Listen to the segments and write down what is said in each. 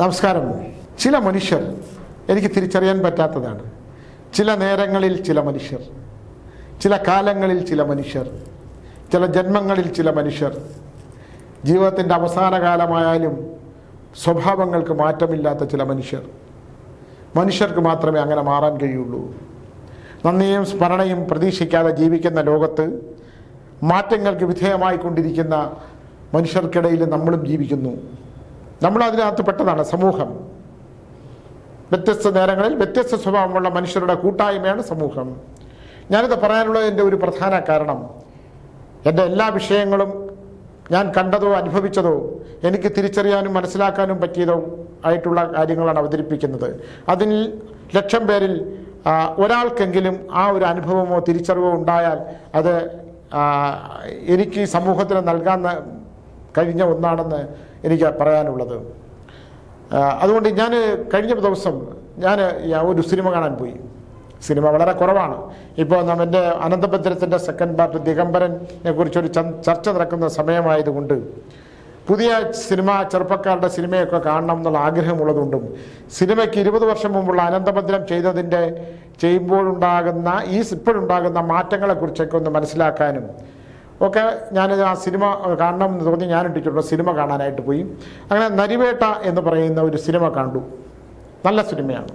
നമസ്കാരം. ചില മനുഷ്യർ എനിക്ക് തിരിച്ചറിയാൻ പറ്റാത്തതാണ്. ചില നേരങ്ങളിൽ ചില മനുഷ്യർ ചില കാലങ്ങളിൽ ചില മനുഷ്യർ ചില ജന്മങ്ങളിൽ ചില മനുഷ്യർ ജീവിതത്തിന്റെ അവസാന കാലമായാലും സ്വഭാവങ്ങൾക്ക് മാറ്റമില്ലാത്ത ചില മനുഷ്യർ. മനുഷ്യർക്ക് മാത്രമേ അങ്ങനെ മാറാൻ കഴിയുള്ളൂ. നന്ദിയും സ്മരണയും പ്രതീക്ഷിക്കാതെ ജീവിക്കുന്ന ലോകത്ത് മാറ്റങ്ങൾക്ക് വിധേയമായിക്കൊണ്ടിരിക്കുന്ന മനുഷ്യർക്കിടയിൽ നമ്മളും ജീവിക്കുന്നു. നമ്മൾ അതിനകത്ത് പെട്ടതാണ് സമൂഹം. വ്യത്യസ്ത നേരങ്ങളിൽ വ്യത്യസ്ത സ്വഭാവമുള്ള മനുഷ്യരുടെ കൂട്ടായ്മയാണ് സമൂഹം. ഞാനിത് പറയാനുള്ളതിന്റെ ഒരു പ്രധാന കാരണം എന്റെ എല്ലാ വിഷയങ്ങളും ഞാൻ കണ്ടതോ അനുഭവിച്ചതോ എനിക്ക് തിരിച്ചറിയാനും മനസ്സിലാക്കാനും പറ്റിയതോ ആയിട്ടുള്ള കാര്യങ്ങളാണ് അവതരിപ്പിക്കുന്നത്. അതിൽ ലക്ഷം പേരിൽ ഒരാൾക്കെങ്കിലും ആ ഒരു അനുഭവമോ തിരിച്ചറിവോ ഉണ്ടായാൽ അത് എനിക്ക് സമൂഹത്തിന് നൽകാൻ കഴിഞ്ഞ ഒന്നാണെന്ന് എനിക്ക് പറയാനുള്ളത്. അതുകൊണ്ട് ഞാൻ കഴിഞ്ഞ ദിവസം ഞാൻ ഒരു സിനിമ കാണാൻ പോയി. സിനിമ വളരെ കുറവാണ്. ഇപ്പോൾ നമ്മുടെ അനന്തഭദ്രത്തിന്റെ സെക്കൻഡ് പാർട്ട് ദിഗംബരനെ കുറിച്ചൊരു ചർച്ച നടക്കുന്ന സമയമായതുകൊണ്ട് പുതിയ സിനിമ ചെറുപ്പക്കാരുടെ സിനിമയൊക്കെ കാണണം എന്നുള്ള ആഗ്രഹമുള്ളതുകൊണ്ടും സിനിമയ്ക്ക് ഇരുപത് വർഷം മുമ്പുള്ള അനന്തഭദ്രം ചെയ്തതിന്റെ ചെയ്യുമ്പോഴുണ്ടാകുന്ന ഈ ഇപ്പോഴുണ്ടാകുന്ന മാറ്റങ്ങളെക്കുറിച്ചൊക്കെ ഒന്ന് മനസ്സിലാക്കാനും ഒക്കെ ഞാൻ ആ സിനിമ കാണണം എന്ന് തോന്നി ഞാൻ ഇട്ടിട്ടുള്ള സിനിമ കാണാനായിട്ട് പോയി. അങ്ങനെ നരിവേട്ട എന്ന് പറയുന്ന ഒരു സിനിമ കണ്ടു. നല്ല സിനിമയാണ്.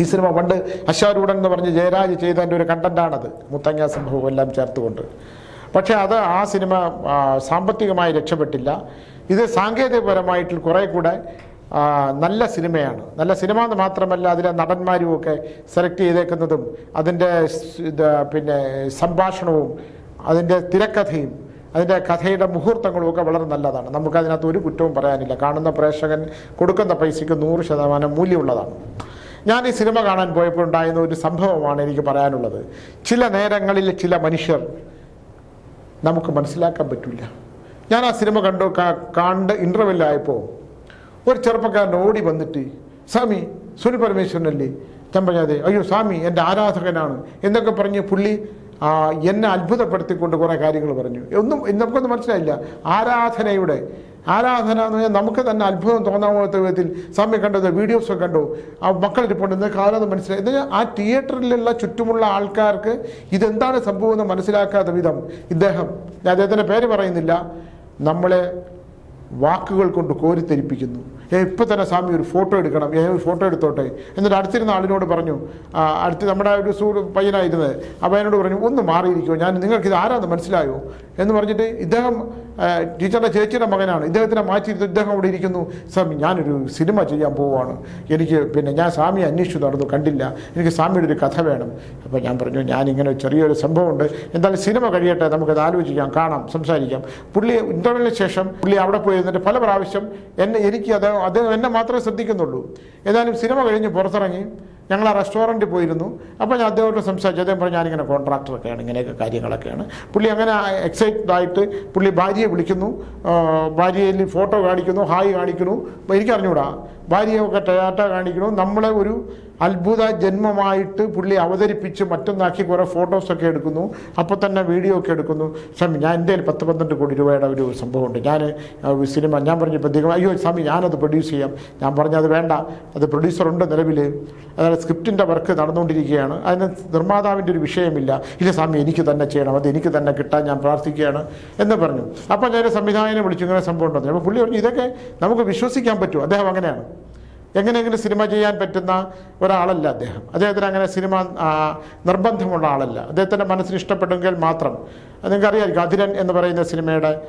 ഈ സിനിമ പണ്ട് അശാരൂഢൻ എന്ന് പറഞ്ഞ് ജയരാജ് ചെയ്തതിന്റെ ഒരു കണ്ടന്റാണത് മുത്തങ്ങ സംഭവം എല്ലാം ചേർത്തുകൊണ്ട്. പക്ഷേ അത് ആ സിനിമ സാമ്പത്തികമായി രക്ഷപ്പെട്ടില്ല. ഇത് സാങ്കേതികപരമായിട്ട് കുറേ കൂടെ നല്ല സിനിമയാണ്. നല്ല സിനിമ എന്ന് മാത്രമല്ല അതിലെ നടന്മാരും ഒക്കെ സെലക്ട് ചെയ്തേക്കുന്നതും അതിന്റെ പിന്നെ സംഭാഷണവും അതിന്റെ തിരക്കഥയും അതിന്റെ കഥയുടെ മുഹൂർത്തങ്ങളും ഒക്കെ വളരെ നല്ലതാണ്. നമുക്കതിനകത്ത് ഒരു കുറ്റവും പറയാനില്ല. കാണുന്ന പ്രേക്ഷകൻ കൊടുക്കുന്ന പൈസയ്ക്ക് നൂറ് ശതമാനം മൂല്യമുള്ളതാണ്. ഞാൻ ഈ സിനിമ കാണാൻ പോയപ്പോൾ ഉണ്ടായിരുന്ന ഒരു സംഭവമാണ് എനിക്ക് പറയാനുള്ളത്. ചില നേരങ്ങളിൽ ചില മനുഷ്യർ നമുക്ക് മനസ്സിലാക്കാൻ പറ്റില്ല. ഞാൻ ആ സിനിമ കണ്ടു കണ്ട് ഇന്റർവെല്ലായപ്പോൾ ഒരു ചെറുപ്പക്കാരൻ ഓടി വന്നിട്ട് സ്വാമി സുനി പരമേശ്വരനല്ലേ? പറഞ്ഞതെ അയ്യോ സ്വാമി എന്റെ ആരാധകനാണ്. എന്നൊക്കെ പറഞ്ഞ് പുള്ളി എന്നെ അത്ഭുതപ്പെടുത്തിക്കൊണ്ട് കുറേ കാര്യങ്ങൾ പറഞ്ഞു. ഒന്നും നമുക്കൊന്നും മനസ്സിലായില്ല. ആരാധനയുടെ ആരാധന എന്ന് പറഞ്ഞാൽ നമുക്ക് തന്നെ അത്ഭുതം തോന്നാത്ത വിധത്തിൽ സമയം കണ്ടത് വീഡിയോസൊക്കെ കണ്ടു. ആ മക്കളിരിപ്പുണ്ട് എന്നൊക്കെ ആരാധന മനസ്സിലായി? എന്ന് ആ തിയേറ്ററിലുള്ള ചുറ്റുമുള്ള ആൾക്കാർക്ക് ഇതെന്താണ് സംഭവം എന്ന് മനസ്സിലാക്കാത്ത വിധം ഇദ്ദേഹം ഞാൻ അദ്ദേഹത്തിന്റെ പേര് പറയുന്നില്ല. നമ്മളെ വാക്കുകൾ കൊണ്ട് കോരിത്തരിപ്പിക്കുന്നു ഏ ഇപ്പം തന്നെ സ്വാമി ഒരു ഫോട്ടോ എടുക്കണം. ഏ ഒരു ഫോട്ടോ എടുത്തോട്ടെ. എന്നിട്ട് അടുത്തിരുന്ന ആളിനോട് പറഞ്ഞു അടുത്ത് നമ്മുടെ ഒരു സൂ പയ്യനായിരുന്നത്. അപ്പോൾ എന്നോട് പറഞ്ഞു ഒന്ന് മാറിയിരിക്കുമോ ഞാൻ നിങ്ങൾക്ക് ഇത് ആരാന്ന് മനസ്സിലായോ? എന്ന് പറഞ്ഞിട്ട് ഇദ്ദേഹം ടീച്ചറുടെ ചേച്ചിയുടെ മകനാണ്. ഇദ്ദേഹത്തിനെ മാറ്റിയിരുത്തി ഇദ്ദേഹം അവിടെ ഇരിക്കുന്നു. സ്വാമി ഞാനൊരു സിനിമ ചെയ്യാൻ പോവുകയാണ് എനിക്ക് പിന്നെ ഞാൻ സ്വാമിയെ അന്വേഷിച്ചു നടന്നു കണ്ടില്ല. എനിക്ക് സ്വാമിയുടെ ഒരു കഥ വേണം. അപ്പോൾ ഞാൻ പറഞ്ഞു ഞാനിങ്ങനെ ചെറിയൊരു സംഭവമുണ്ട്. എന്തായാലും സിനിമ കഴിയട്ടെ നമുക്കത് ആലോചിക്കാം കാണാം സംസാരിക്കാം. പുള്ളി ഇന്റർവ്യൂവിന് ശേഷം പുള്ളി അവിടെ പോയിരുന്നിട്ട് പല പ്രാവശ്യം എന്നെ എനിക്ക് അത് അദ്ദേഹം എന്നെ മാത്രമേ ശ്രദ്ധിക്കുന്നുള്ളൂ. ഏതായാലും സിനിമ കഴിഞ്ഞ് പുറത്തിറങ്ങി. ഞങ്ങൾ ആ റെസ്റ്റോറന്റിൽ പോയിരുന്നു. അപ്പോൾ ഞാൻ അദ്ദേഹത്തോട് സംസാരിച്ചു. അദ്ദേഹം പറഞ്ഞു ഞാനിങ്ങനെ കോൺട്രാക്ടറൊക്കെയാണ് ഇങ്ങനെയൊക്കെ കാര്യങ്ങളൊക്കെയാണ്. പുള്ളി അങ്ങനെ എക്സൈറ്റഡ് ആയിട്ട് പുള്ളി ഭാര്യയെ വിളിക്കുന്നു. ഭാര്യയിൽ ഫോട്ടോ കാണിക്കുന്നു ഹായ് കാണിക്കുന്നു. എനിക്കറിഞ്ഞൂടാ ഭാര്യയൊക്കെ ടയാറ്റ കാണിക്കുന്നു. നമ്മളെ ഒരു അത്ഭുത ജന്മമായിട്ട് പുള്ളി അവതരിപ്പിച്ച് മറ്റൊന്നാക്കി കുറേ ഫോട്ടോസൊക്കെ എടുക്കുന്നു. അപ്പോൾ തന്നെ വീഡിയോ ഒക്കെ എടുക്കുന്നു. സ്വാമി ഞാൻ എന്റെ കയ്യിൽ പത്ത് പന്ത്രണ്ട് കോടി രൂപയുടെ ഒരു സംഭവമുണ്ട്. ഞാൻ സിനിമ ഞാൻ പറഞ്ഞു ഇപ്പം അയ്യോ സ്വാമി ഞാനത് പ്രൊഡ്യൂസ് ചെയ്യാം. ഞാൻ പറഞ്ഞു അത് വേണ്ട. അത് പ്രൊഡ്യൂസറുണ്ട് നിലവിൽ അതായത് സ്ക്രിപ്റ്റിന്റെ വർക്ക് നടന്നുകൊണ്ടിരിക്കുകയാണ്. അതിന് നിർമ്മാതാവിന്റെ ഒരു വിഷയമില്ല. ഇല്ല സ്വാമി എനിക്ക് തന്നെ ചെയ്യണം. അത് എനിക്ക് തന്നെ കിട്ടാൻ ഞാൻ പ്രാർത്ഥിക്കുകയാണ് എന്ന് പറഞ്ഞു. അപ്പോൾ ഞാൻ സംവിധായകനെ വിളിച്ചു. ഇങ്ങനെ സംഭവം ഉണ്ടെന്ന്. അപ്പോൾ പുള്ളി പറഞ്ഞു ഇതൊക്കെ നമുക്ക് വിശ്വസിക്കാൻ പറ്റുമോ? അദ്ദേഹം അങ്ങനെയാണ്. എങ്ങനെയെങ്കിലും സിനിമ ചെയ്യാൻ പറ്റുന്ന ഒരാളല്ല അദ്ദേഹം. അദ്ദേഹത്തിന് അങ്ങനെ സിനിമ നിർബന്ധമുള്ള ആളല്ല. അദ്ദേഹത്തിന്റെ മനസ്സിന് ഇഷ്ടപ്പെടുമെങ്കിൽ മാത്രം. നിങ്ങൾക്കറിയായിരിക്കും അതിരൻ എന്ന് പറയുന്ന സിനിമയുടെ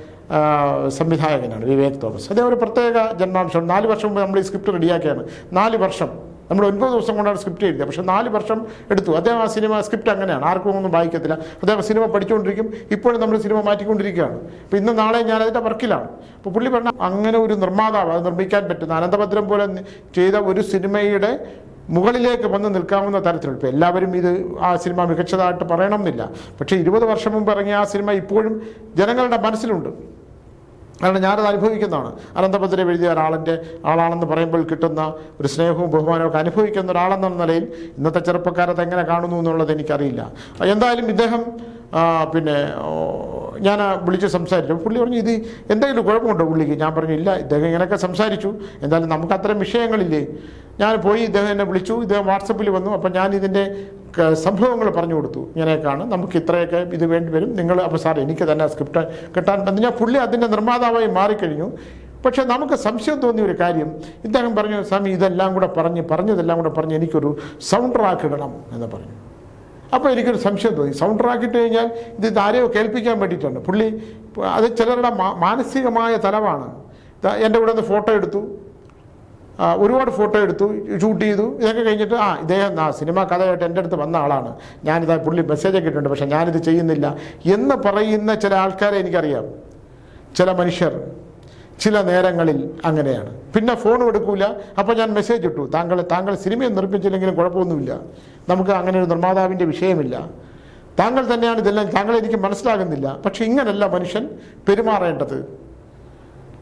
സംവിധായകനാണ് വിവേക് തോമസ്. അദ്ദേഹം ഒരു പ്രത്യേക ജന്മാംശം. നാല് വർഷം മുമ്പ് നമ്മൾ ഈ സ്ക്രിപ്റ്റ് റെഡിയാക്കിയാണ്. നാല് വർഷം. നമ്മൾ ഒൻപത് ദിവസം കൊണ്ടാണ് സ്ക്രിപ്റ്റ് എഴുതിയത്. പക്ഷേ നാല് വർഷം എടുത്തു. അദ്ദേഹം ആ സിനിമ സ്ക്രിപ്റ്റ് അങ്ങനെയാണ്. ആർക്കും ഒന്നും വായിക്കത്തില്ല. അദ്ദേഹം സിനിമ പഠിച്ചുകൊണ്ടിരിക്കും. ഇപ്പോഴും നമ്മൾ സിനിമ മാറ്റിക്കൊണ്ടിരിക്കുകയാണ്. അപ്പോൾ ഇന്ന് നാളെ ഞാൻ അതിന്റെ വർക്കിലാണ്. അപ്പോൾ പുള്ളി പറഞ്ഞ അങ്ങനെ ഒരു നിർമ്മാതാവ് അത് നിർമ്മിക്കാൻ പറ്റുന്ന അനന്തഭദ്രം പോലെ ചെയ്ത ഒരു സിനിമയുടെ മുകളിലേക്ക് വന്ന് നിൽക്കാവുന്ന തരത്തിലുള്ള ഇപ്പോൾ എല്ലാവരും ഇത് ആ സിനിമ മികച്ചതായിട്ട് പറയണമെന്നില്ല. പക്ഷേ ഇരുപത് വർഷം മുമ്പ് ഇറങ്ങിയ ആ സിനിമ ഇപ്പോഴും ജനങ്ങളുടെ മനസ്സിലുണ്ട്. കാരണം ഞാനത് അനുഭവിക്കുന്നതാണ്. അനന്തഭദ്രം എഴുതിയ ഒരാളിന്റെ ആളാണെന്ന് പറയുമ്പോൾ കിട്ടുന്ന ഒരു സ്നേഹവും ബഹുമാനവും ഒക്കെ അനുഭവിക്കുന്ന ഒരാളെന്ന നിലയിൽ ഇന്നത്തെ ചെറുപ്പക്കാരത് എങ്ങനെ കാണുന്നു എന്നുള്ളത് എനിക്കറിയില്ല. എന്തായാലും ഇദ്ദേഹം പിന്നെ ഞാൻ വിളിച്ച് സംസാരിച്ചു. പുള്ളി പറഞ്ഞു ഇത് എന്തെങ്കിലും കുഴപ്പമുണ്ടോ പുള്ളിക്ക്? ഞാൻ പറഞ്ഞു ഇല്ല ഇദ്ദേഹം ഇങ്ങനെയൊക്കെ സംസാരിച്ചു. എന്തായാലും നമുക്ക് അത്തരം വിഷയങ്ങളില്ലേ? ഞാൻ പോയി ഇദ്ദേഹം എന്നെ വിളിച്ചു. ഇദ്ദേഹം വാട്സപ്പിൽ വന്നു. അപ്പം ഞാൻ ഇതിന്റെ സംഭവങ്ങൾ പറഞ്ഞു കൊടുത്തു. ഇങ്ങനെയൊക്കെയാണ്. നമുക്ക് ഇത്രയൊക്കെ ഇത് വേണ്ടി വരും. നിങ്ങൾ അപ്പോൾ സാർ എനിക്ക് തന്നെ സ്ക്രിപ്റ്റ് കിട്ടാൻ എന്ന് ഞാൻ പുള്ളി അതിന്റെ നിർമ്മാതാവായി മാറിക്കഴിഞ്ഞു. പക്ഷേ നമുക്ക് സംശയം തോന്നിയ ഒരു കാര്യം. ഇദ്ദേഹം പറഞ്ഞു സ്വാമി ഇതെല്ലാം കൂടെ പറഞ്ഞ് പറഞ്ഞതെല്ലാം കൂടെ പറഞ്ഞ് എനിക്കൊരു സൗണ്ട് ട്രാക്ക് എന്ന് പറഞ്ഞു. അപ്പോൾ എനിക്കൊരു സംശയം തോന്നി. സൗണ്ട് ട്രാക്ക് ഇട്ട് കഴിഞ്ഞാൽ ഇത് ആരെയോ കേൾപ്പിക്കാൻ വേണ്ടിയിട്ടാണ്. പുള്ളി അത് ചിലരുടെ മാനസികമായ തലവാണ്. എന്റെ കൂടെ നിന്ന് ഫോട്ടോ എടുത്തു. ഒരുപാട് ഫോട്ടോ എടുത്തു ഷൂട്ട് ചെയ്തു. ഇതൊക്കെ കഴിഞ്ഞിട്ട് ആ ഇദ്ദേഹം ആ സിനിമ കഥയായിട്ട് എന്റെ അടുത്ത് വന്ന ആളാണ്. ഞാനിതാ പുള്ളി മെസ്സേജൊക്കെ ഇട്ടിട്ടുണ്ട്. പക്ഷേ ഞാനിത് ചെയ്യുന്നില്ല എന്ന് പറയുന്ന ചില ആൾക്കാരെ എനിക്കറിയാം. ചില മനുഷ്യർ. ചില നേരങ്ങളിൽ അങ്ങനെയാണ്. പിന്നെ ഫോൺ എടുക്കൂല. അപ്പോൾ ഞാൻ മെസ്സേജ് ഇട്ടു. താങ്കൾ താങ്കൾ സിനിമയെ നിർമ്മിച്ചില്ലെങ്കിലും കുഴപ്പമൊന്നുമില്ല. നമുക്ക് അങ്ങനെ ഒരു നിർമ്മാതാവിന്റെ വിഷയമില്ല. താങ്കൾ തന്നെയാണ് ഇതെല്ലാം താങ്കൾ എനിക്ക് മനസ്സിലാകുന്നില്ല. പക്ഷെ ഇങ്ങനല്ല മനുഷ്യൻ പെരുമാറേണ്ടത്.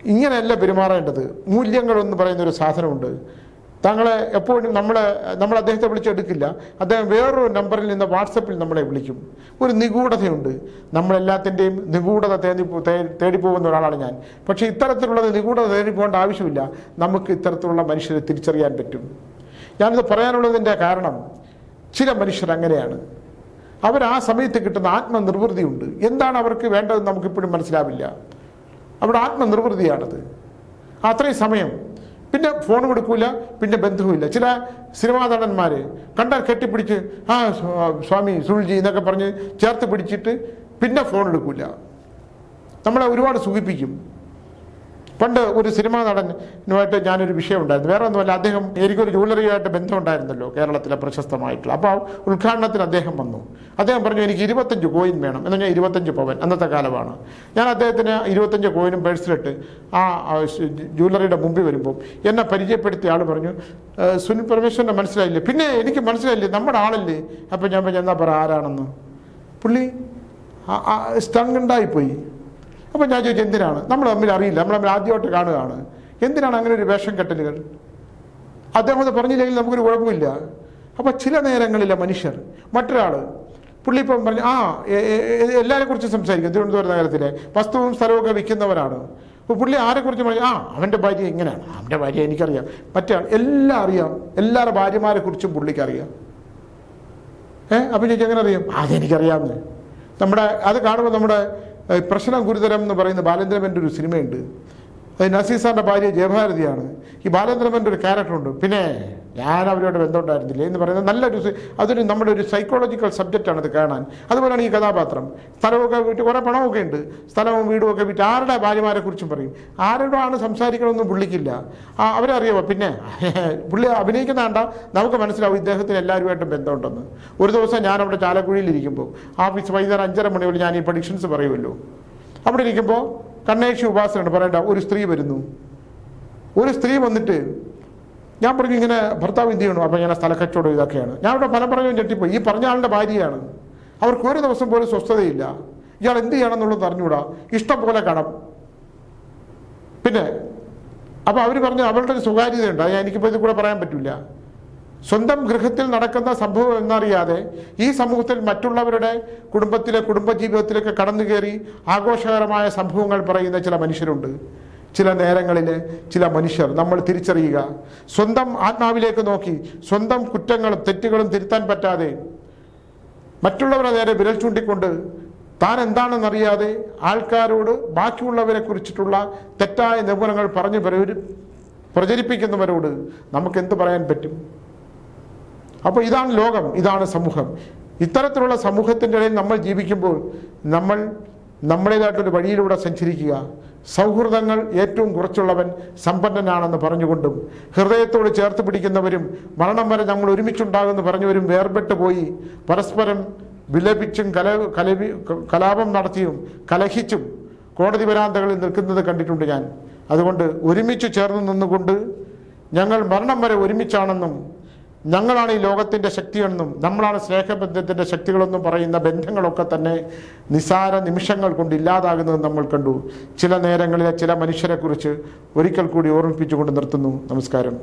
ഇങ്ങനെയല്ല പെരുമാറേണ്ടത്. മൂല്യങ്ങളെന്ന് പറയുന്ന ഒരു സാധനമുണ്ട്. താങ്കളെ എപ്പോഴും നമ്മളെ നമ്മൾ അദ്ദേഹത്തെ വിളിച്ചെടുക്കില്ല. അദ്ദേഹം വേറൊരു നമ്പറിൽ നിന്ന് വാട്സപ്പിൽ നമ്മളെ വിളിക്കും. ഒരു നിഗൂഢതയുണ്ട്. നമ്മളെല്ലാത്തിന്റെയും നിഗൂഢത തേടി തേടിപ്പോകുന്ന ഒരാളാണ് ഞാൻ. പക്ഷേ ഇത്തരത്തിലുള്ളത് നിഗൂഢത തേടി പോകേണ്ട ആവശ്യമില്ല. നമുക്ക് ഇത്തരത്തിലുള്ള മനുഷ്യരെ തിരിച്ചറിയാൻ പറ്റും. ഞാനിത് പറയാനുള്ളതിന്റെ കാരണം ചില മനുഷ്യർ അങ്ങനെയാണ്. അവർ ആ സമയത്ത് കിട്ടുന്ന ആത്മനിർവൃതിയുണ്ട്. എന്താണ് അവർക്ക് വേണ്ടതെന്ന് നമുക്കിപ്പോഴും മനസ്സിലാവില്ല. അവിടെ ആത്മനിർവൃതിയാണത്. അത്രയും സമയം പിന്നെ ഫോൺ കൊടുക്കൂല പിന്നെ ബന്ധവുമില്ല. ചില സിനിമാ നടന്മാർ കണ്ടാൽ കെട്ടിപ്പിടിച്ച് ആ സ്വാമി സുൽജി എന്നൊക്കെ പറഞ്ഞ് ചേർത്ത് പിടിച്ചിട്ട് പിന്നെ ഫോൺ എടുക്കൂല. നമ്മളെ ഒരുപാട് സുഖിപ്പിക്കും. പണ്ട് ഒരു സിനിമാ നടനുമായിട്ട് ഞാനൊരു വിഷയം ഉണ്ടായിരുന്നു വേറെ ഒന്നുമല്ല അദ്ദേഹം എനിക്കൊരു ജ്വല്ലറിയുമായിട്ട് ബന്ധമുണ്ടായിരുന്നല്ലോ കേരളത്തിലെ പ്രശസ്തമായിട്ടുള്ള. അപ്പോൾ ഉദ്ഘാടനത്തിന് അദ്ദേഹം വന്നു. അദ്ദേഹം പറഞ്ഞു എനിക്ക് ഇരുപത്തഞ്ച് കോയിൻ വേണം. എന്ന് പറഞ്ഞാൽ ഇരുപത്തഞ്ച് പവൻ അന്നത്തെ കാലമാണ്. ഞാൻ അദ്ദേഹത്തിന് ഇരുപത്തഞ്ച് കോയിനും പേഴ്സിലിട്ട് ആ ജ്വല്ലറിയുടെ മുമ്പിൽ വരുമ്പോൾ എന്നെ പരിചയപ്പെടുത്തിയ ആൾ പറഞ്ഞു "ഏ, സുനിൽ പരമേശ്വരനെ മനസ്സിലായില്ലേ? പിന്നെ എനിക്ക് മനസ്സിലായില്ലേ? നമ്മുടെ ആളല്ലേ? അപ്പോൾ ഞാൻ പറഞ്ഞു എന്നാ പറ ആരാണെന്ന്? പുള്ളി സ്റ്റങ്ങുണ്ടായിപ്പോയി അപ്പോൾ ഞാൻ ചോദിച്ചു എന്തിനാണ്? നമ്മൾ തമ്മിൽ അറിയില്ല. നമ്മൾ തമ്മിൽ ആദ്യമായിട്ട് കാണുകയാണ്. എന്തിനാണ് അങ്ങനെ ഒരു വേഷം കെട്ടലുകൾ? അദ്ദേഹം അത് പറഞ്ഞില്ലെങ്കിൽ നമുക്കൊരു കുഴപ്പമില്ല. അപ്പോൾ ചില നേരങ്ങളിലെ മനുഷ്യർ മറ്റൊരാൾ പുള്ളി ഇപ്പം പറഞ്ഞു ആ എല്ലാവരെ കുറിച്ച് സംസാരിക്കും. തിരുവനന്തപുരം നഗരത്തിലെ വസ്തുവും സ്ഥലമൊക്കെ വിൽക്കുന്നവരാണ്. അപ്പോൾ പുള്ളി ആരെക്കുറിച്ച് പറഞ്ഞു ആ അവന്റെ ഭാര്യ എങ്ങനെയാണ് അവന്റെ ഭാര്യ എനിക്കറിയാം. മറ്റേ എല്ലാം അറിയാം. എല്ലാവരുടെ ഭാര്യമാരെ കുറിച്ചും പുള്ളിക്ക് അറിയാം. ഏ? അപ്പം ചോദിച്ചാൽ എങ്ങനെ അറിയാം? അതെനിക്കറിയാമെന്ന് നമ്മുടെ അത് കാണുമ്പോൾ നമ്മുടെ പ്രശ്നം ഗുരുതരം എന്ന് പറയുന്ന ബാലേന്ദ്രമന്റെ ഒരു സിനിമയുണ്ട്. അത് നസീർ സാറിന്റെ ഭാര്യ ജയഭാരതിയാണ്. ഈ ബാലചന്ദ്രമന്റെ ഒരു ക്യാരക്ടറുണ്ട്. പിന്നെ ഞാൻ അവരോട് ബന്ധമുണ്ടായിരുന്നില്ല എന്ന് പറയുന്നത് നല്ലൊരു അതൊരു നമ്മുടെ ഒരു സൈക്കോളജിക്കൽ സബ്ജക്റ്റാണ് അത് കാണാൻ. അതുപോലെയാണ് ഈ കഥാപാത്രം. സ്ഥലമൊക്കെ വിറ്റ് കുറേ പണമൊക്കെ ഉണ്ട്. സ്ഥലവും വീടും ഒക്കെ വിറ്റ് ആരുടെ ഭാര്യമാരെ കുറിച്ചും പറയും. ആരോടാണ് സംസാരിക്കണമെന്നും പുള്ളിക്കില്ല. അവരറിയാമോ പിന്നെ പുള്ളി അഭിനയിക്കുന്ന കണ്ട നമുക്ക് മനസ്സിലാവും ഇദ്ദേഹത്തിന് എല്ലാവരുമായിട്ടും ബന്ധമുണ്ടെന്ന്. ഒരു ദിവസം ഞാൻ അവിടെ ചാലക്കുഴിയിലിരിക്കുമ്പോൾ ആഫീസ് വൈകുന്നേരം അഞ്ചര മണി വരെ ഞാൻ ഈ പ്രഡിക്ഷൻസ് പറയുമല്ലോ. അവിടെ ഇരിക്കുമ്പോൾ കണ്ണേഷി ഉപാസനയാണ് പറയണ്ട ഒരു സ്ത്രീ വരുന്നു. ഒരു സ്ത്രീ വന്നിട്ട് ഞാൻ പറഞ്ഞു ഇങ്ങനെ ഭർത്താവ് എന്ത് ചെയ്യണു? അപ്പം ഇങ്ങനെ സ്ഥലക്കച്ചവടം ഇതൊക്കെയാണ് ഞാൻ ഇവിടെ പല പറഞ്ഞു ഞെട്ടിപ്പോയി. ഈ പറഞ്ഞ ആളുടെ ഭാര്യയാണ്. അവർക്ക് ഒരു ദിവസം പോലും സ്വസ്ഥതയില്ല. ഇയാൾ എന്ത് ചെയ്യണമെന്നുള്ളത് അറിഞ്ഞുകൂടാ. ഇഷ്ടം പോലെ കടം. പിന്നെ അപ്പോൾ അവർ പറഞ്ഞു അവരുടെ ഒരു സ്വകാര്യതയുണ്ട്. അത് എനിക്കിപ്പോൾ ഇത് കൂടെ പറയാൻ പറ്റില്ല സ്വന്തം ഗൃഹത്തിൽ നടക്കുന്ന സംഭവം എന്നറിയാതെ ഈ സമൂഹത്തിൽ മറ്റുള്ളവരുടെ കുടുംബത്തിലെ കുടുംബജീവിതത്തിലേക്ക് കടന്നു കയറി ആഘോഷകരമായ സംഭവങ്ങൾ പറയുന്ന ചില മനുഷ്യരുണ്ട്. ചില നേരങ്ങളിൽ ചില മനുഷ്യർ നമ്മൾ തിരിച്ചറിയുക. സ്വന്തം ആത്മാവിലേക്ക് നോക്കി സ്വന്തം കുറ്റങ്ങളും തെറ്റുകളും തിരുത്താൻ പറ്റാതെ മറ്റുള്ളവരെ നേരെ വിരൽ ചൂണ്ടിക്കൊണ്ട് താൻ എന്താണെന്നറിയാതെ ആൾക്കാരോട് ബാക്കിയുള്ളവരെ കുറിച്ചിട്ടുള്ള തെറ്റായ നിഗമനങ്ങൾ പറഞ്ഞ് പ്രചരി- പ്രചരിപ്പിക്കുന്നവരോട് നമുക്ക് എന്ത് പറയാൻ പറ്റും? അപ്പോൾ ഇതാണ് ലോകം ഇതാണ് സമൂഹം. ഇത്തരത്തിലുള്ള സമൂഹത്തിന്റെ ഇടയിൽ നമ്മൾ ജീവിക്കുമ്പോൾ നമ്മൾ നമ്മുടേതായിട്ടൊരു വഴിയിലൂടെ സഞ്ചരിക്കുക. സൗഹൃദങ്ങൾ ഏറ്റവും കുറച്ചുള്ളവൻ സമ്പന്നനാണെന്ന് പറഞ്ഞുകൊണ്ടും ഹൃദയത്തോട് ചേർത്ത് പിടിക്കുന്നവരും മരണം വരെ നമ്മൾ ഒരുമിച്ചുണ്ടാകുമെന്ന് പറഞ്ഞവരും വേർപെട്ട് പോയി. പരസ്പരം വിലപിച്ചും കല കലപി കലാപം നടത്തിയും കലഹിച്ചും കോടതി വരാന്തകളിൽ നിൽക്കുന്നത് കണ്ടിട്ടുണ്ട് ഞാൻ. അതുകൊണ്ട് ഒരുമിച്ച് ചേർന്ന് നിന്നുകൊണ്ട് ഞങ്ങൾ മരണം വരെ ഒരുമിച്ചാണെന്നും ഞങ്ങളാണ് ഈ ലോകത്തിന്റെ ശക്തിയെന്നും നമ്മളാണ് സ്നേഹബന്ധത്തിന്റെ ശക്തികളെന്നും പറയുന്ന ബന്ധങ്ങളൊക്കെ തന്നെ നിസാര നിമിഷങ്ങൾ കൊണ്ട് ഇല്ലാതാകുന്നത് നമ്മൾ കണ്ടു. ചില നേരങ്ങളിലെ ചില മനുഷ്യരെക്കുറിച്ച് ഒരിക്കൽ കൂടി ഓർമ്മിപ്പിച്ചുകൊണ്ട് നിർത്തുന്നു. നമസ്കാരം.